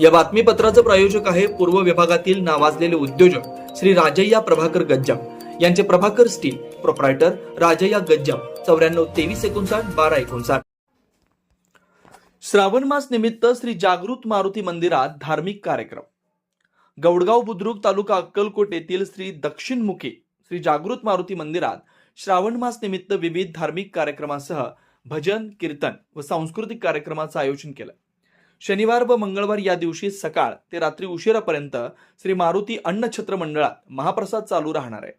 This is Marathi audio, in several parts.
या बातमीपत्राचं प्रायोजक आहे पूर्व विभागातील नावाजलेले उद्योजक श्री राजय्या प्रभाकर गज्जाम. यांचे प्रभाकर स्टील प्रोप्रायटर राजय्या गज्जाम. चौऱ्याण्णव तेवीस एकोणसाठ बारा एकोणसाठ. श्रावण मास निमित्त श्री जागृत मारुती मंदिरात धार्मिक कार्यक्रम. गौडगाव बुद्रुक तालुका अक्कलकोट येथील श्री दक्षिणमुखी श्री जागृत मारुती मंदिरात श्रावण मास निमित्त विविध धार्मिक कार्यक्रमासह भजन कीर्तन व सांस्कृतिक कार्यक्रमाचं आयोजन केलं. शनिवार व मंगळवार या दिवशी सकाळ ते रात्री उशिरापर्यंत श्री मारुती अन्नछत्र मंडळात महाप्रसाद चालू राहणार आहे.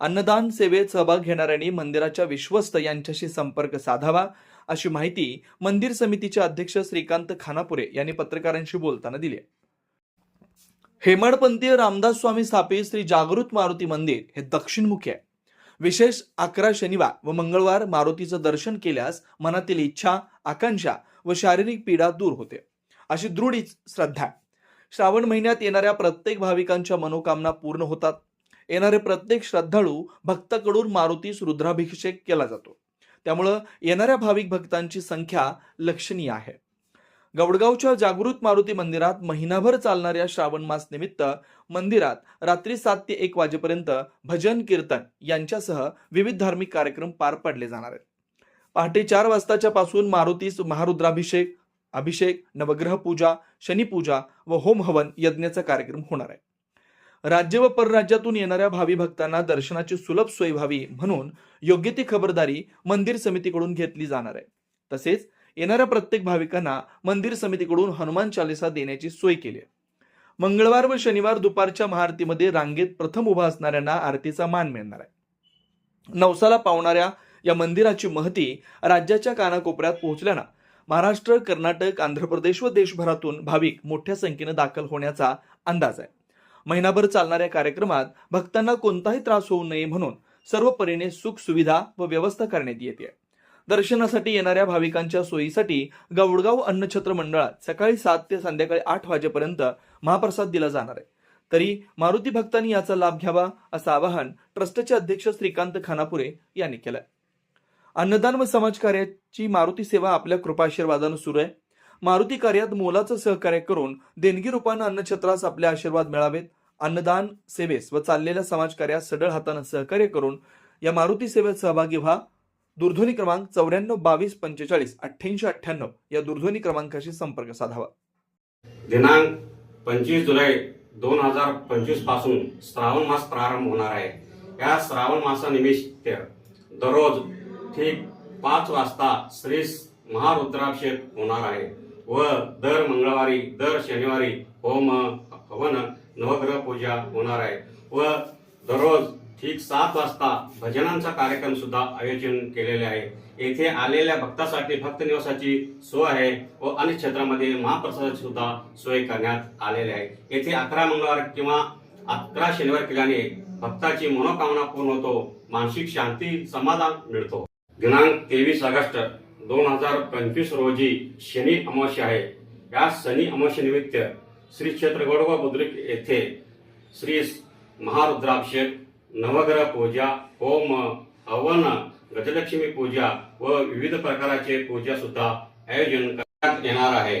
अन्नदान सेवेत सहभाग घेणाऱ्यांनी मंदिराच्या विश्वस्त यांच्याशी संपर्क साधावा अशी माहिती मंदिर समितीचे अध्यक्ष श्रीकांत खानापुरे यांनी पत्रकारांशी बोलताना दिली आहे. हेमाडपंथीय रामदास स्वामी स्थापित श्री जागृत मारुती मंदिर हे दक्षिणमुखी आहे. विशेष अकरा शनिवार व मंगळवार मारुतीचं दर्शन केल्यास मनातील इच्छा आकांक्षा व शारीरिक पीडा दूर होते. अशी दृढ श्रद्धा श्रावण महिन्यात येणाऱ्या प्रत्येक भाविकांच्या मनोकामना पूर्ण होतात. येणारे प्रत्येक श्रद्धाळू भक्ताकडून मारुतीस रुद्राभिषेक केला जातो. त्यामुळं येणाऱ्या भाविक भक्तांची संख्या लक्षणीय आहे. गवडगावच्या जागृत मारुती मंदिरात महिनाभर चालणाऱ्या श्रावण मास निमित्त मंदिरात रात्री सात ते एक वाजेपर्यंत भजन कीर्तन यांच्यासह विविध धार्मिक कार्यक्रम पार पडले जाणार आहेत. पहाटे चार वाजताच्या पासून मारुतीस महारुद्राभिषेक अभिषेक नवग्रह पूजा शनिपूजा व होम हवन यज्ञाचा कार्यक्रम होणार आहे. राज्य व परराज्यातून येणाऱ्या भावी भक्तांना दर्शनाची सुलभ सोय व्हावी म्हणून योग्य ती खबरदारी मंदिर समितीकडून घेतली जाणार आहे. तसेच येणाऱ्या प्रत्येक भाविकांना मंदिर समितीकडून हनुमान चालिसा देण्याची सोय केली आहे. मंगळवार व शनिवार दुपारच्या महाआरतीमध्ये रांगेत प्रथम उभा असणाऱ्यांना आरतीचा मान मिळणार आहे. नवसाला पावणाऱ्या या मंदिराची महती राज्याच्या कानाकोपऱ्यात पोहोचल्यानं महाराष्ट्र कर्नाटक आंध्र प्रदेश व देशभरातून भाविक मोठ्या संख्येनं दाखल होण्याचा अंदाज आहे. महिनाभर चालणाऱ्या कार्यक्रमात भक्तांना कोणताही त्रास होऊ नये म्हणून सर्व परीने सुख सुविधा व व्यवस्था करण्यात येते. दर्शनासाठी येणाऱ्या भाविकांच्या सोयीसाठी गौडगाव अन्नछत्र मंडळात सकाळी सात ते संध्याकाळी आठ वाजेपर्यंत महाप्रसाद दिला जाणार आहे. तरी मारुती भक्तांनी याचा लाभ घ्यावा असं आवाहन ट्रस्टचे अध्यक्ष श्रीकांत खानापुरे यांनी केलंय. अन्नदान व समाजकार्याची मारुती सेवा आपल्या कृपाशीर्वादानं सुरू आहे. मारुती कार्यात मोलाचं सहकार्य करून देणगी रूपानं अन्नछत्रास आपले आशीर्वाद मिळावेत. अन्नदान सेवेस व चाललेल्या समाजकार्यात सडळ हातानं सहकार्य करून या मारुती सेवेत सहभागी व्हा. दूरध्वनी क्रमांक चौऱ्याण्णव बावीस पंचेचाळीस अठ्ठ्याऐंशी अठ्ठ्याण्णव या दूरध्वनी क्रमांकाशी संपर्क साधावा. दिनांक पंचवीस जुलै दोन हजार पंचवीसपासून श्रावण मास प्रारंभ होणार आहे. या श्रावण मासानिमित्त दररोज ठीक पाच वाजता श्री महारुद्राभिषेक होणार आहे. व दर मंगळवारी दर शनिवारी होम हवन नवग्रह पूजा होणार आहे. व दररोज ठीक सात वाजता भजनांचा कार्यक्रम सुद्धा आयोजन केलेले आहे. येथे आलेल्या भक्तासाठी भक्त निवासाची सोय आहे व अनेक क्षेत्रामध्ये महाप्रसादाची सुद्धा सोय करण्यात आलेली आहे. येथे अकरा मंगळवार किंवा अकरा शनिवार केल्याने भक्ताची मनोकामना पूर्ण होतो मानसिक शांती समाधान मिळतो. दिनांक तेवीस ऑगस्ट दोन हजार पंचवीस रोजी शनी अमावस्या आहे. या शनी अमावस्येनिमित्त श्री क्षेत्र गोडवा बुद्रुक येथे श्री महारुद्राभिषेक नवग्रह पूजा होम हवन गजलक्ष्मी पूजा व विविध प्रकाराचे पूजा सुद्धा आयोजन करण्यात येणार आहे.